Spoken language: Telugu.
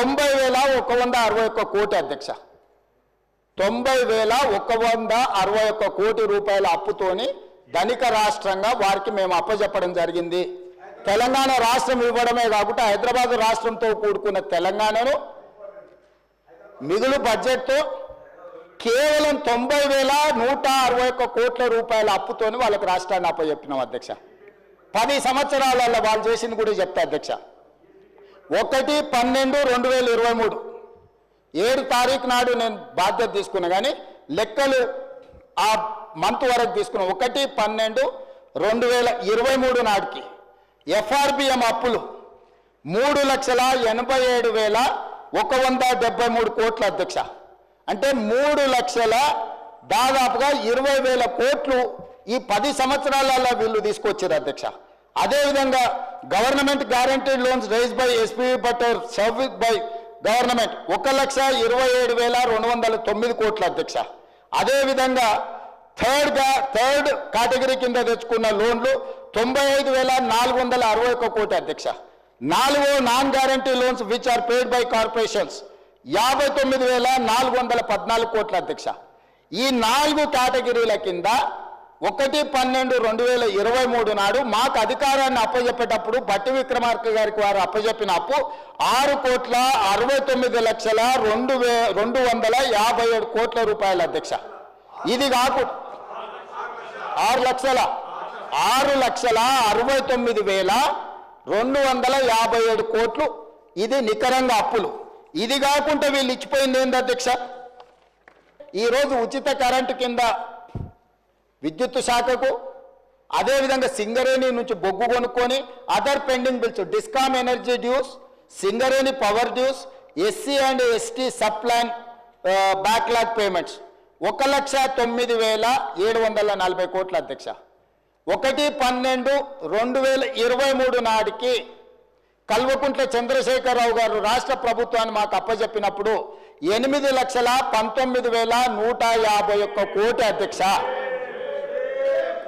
తొంభై వేల ఒక వంద అరవై ఒక్క కోటి అధ్యక్ష. తొంభై వేల ఒక వంద అరవై ఒక్క కోటి రూపాయల అప్పుతోని ధనిక రాష్ట్రంగా వారికి మేము అప్పచెప్పడం జరిగింది. తెలంగాణ రాష్ట్రం ఇవ్వడమే కాకుండా హైదరాబాద్ రాష్ట్రంతో కూడుకున్న తెలంగాణను మిగులు బడ్జెట్తో కేవలం తొంభై వేల నూట అరవై ఒక్క కోట్ల రూపాయల అప్పుతోని వాళ్ళకి రాష్ట్రాన్ని అప్పచెప్పినాం అధ్యక్ష. పది సంవత్సరాలలో వాళ్ళు చేసింది కూడా చెప్తా అధ్యక్ష. ఒకటి పన్నెండు రెండు వేల ఇరవై మూడు. ఏడు తారీఖు నాడు నేను బాధ్యత తీసుకున్నా కానీ లెక్కలు ఆ మంత్ వరకు తీసుకున్న. ఒకటి పన్నెండు రెండు వేల ఇరవై మూడు నాటికి ఎఫ్ఆర్బిఎం అప్పులు మూడు లక్షల ఎనభై ఏడు వేల ఒక వంద డెబ్బై మూడు కోట్ల అధ్యక్ష. అంటే మూడు లక్షల దాదాపుగా ఇరవై వేల కోట్లు ఈ పది సంవత్సరాలలో వీళ్ళు తీసుకొచ్చారు అధ్యక్ష. అదేవిధంగా government guaranteed loans raise by SP but service by government ఒక లక్ష ఇరవై ఏడు వేల రెండు వందల తొమ్మిది కోట్ల అధ్యక్ష. అదేవిధంగా థర్డ్గా థర్డ్ కేటగిరీ కింద తెచ్చుకున్న లోన్లు తొంభై ఐదు వేల నాలుగు వందల అరవై ఒక్క కోటి అధ్యక్ష. నాలుగో non guarantee loans which are paid by corporations యాభై తొమ్మిది వేల నాలుగు వందల పద్నాలుగు కోట్ల అధ్యక్ష. ఈ నాలుగు కేటగిరీల కింద ఒకటి పన్నెండు రెండు వేల ఇరవై మూడు నాడు మాకు అధికారాన్ని అప్పజెప్పేటప్పుడు బట్టి విక్రమార్క గారికి వారు అప్పజెప్పిన అప్పు ఆరు కోట్ల అరవై తొమ్మిది లక్షల రెండు వే రెండు వందల యాభై ఏడు కోట్ల రూపాయల అధ్యక్ష. ఇది కాకు ఆరు లక్షల ఆరు లక్షల అరవై తొమ్మిది వేల రెండు వందల యాభై ఏడు కోట్లు. ఇది నికరంగా అప్పులు. ఇది కాకుండా వీళ్ళు ఇచ్చిపోయింది ఏంది అధ్యక్ష? ఈరోజు ఉచిత కరెంటు కింద విద్యుత్ శాఖకు అదేవిధంగా సింగరేణి నుంచి బొగ్గు కొనుక్కొని other pending bills DISCOM energy dues Singareni power dues SC and ST supplying backlog payments ఒక లక్ష తొమ్మిది వేల ఏడు వందల నలభై కోట్ల అధ్యక్ష. ఒకటి పన్నెండు రెండు వేల ఇరవై మూడు నాటికి కల్వకుంట్ల చంద్రశేఖరరావు గారు రాష్ట్ర ప్రభుత్వాన్ని మాకు అప్పచెప్పినప్పుడు ఎనిమిది లక్షల పంతొమ్మిది వేల నూట యాభై ఒక్క కోటి అధ్యక్ష.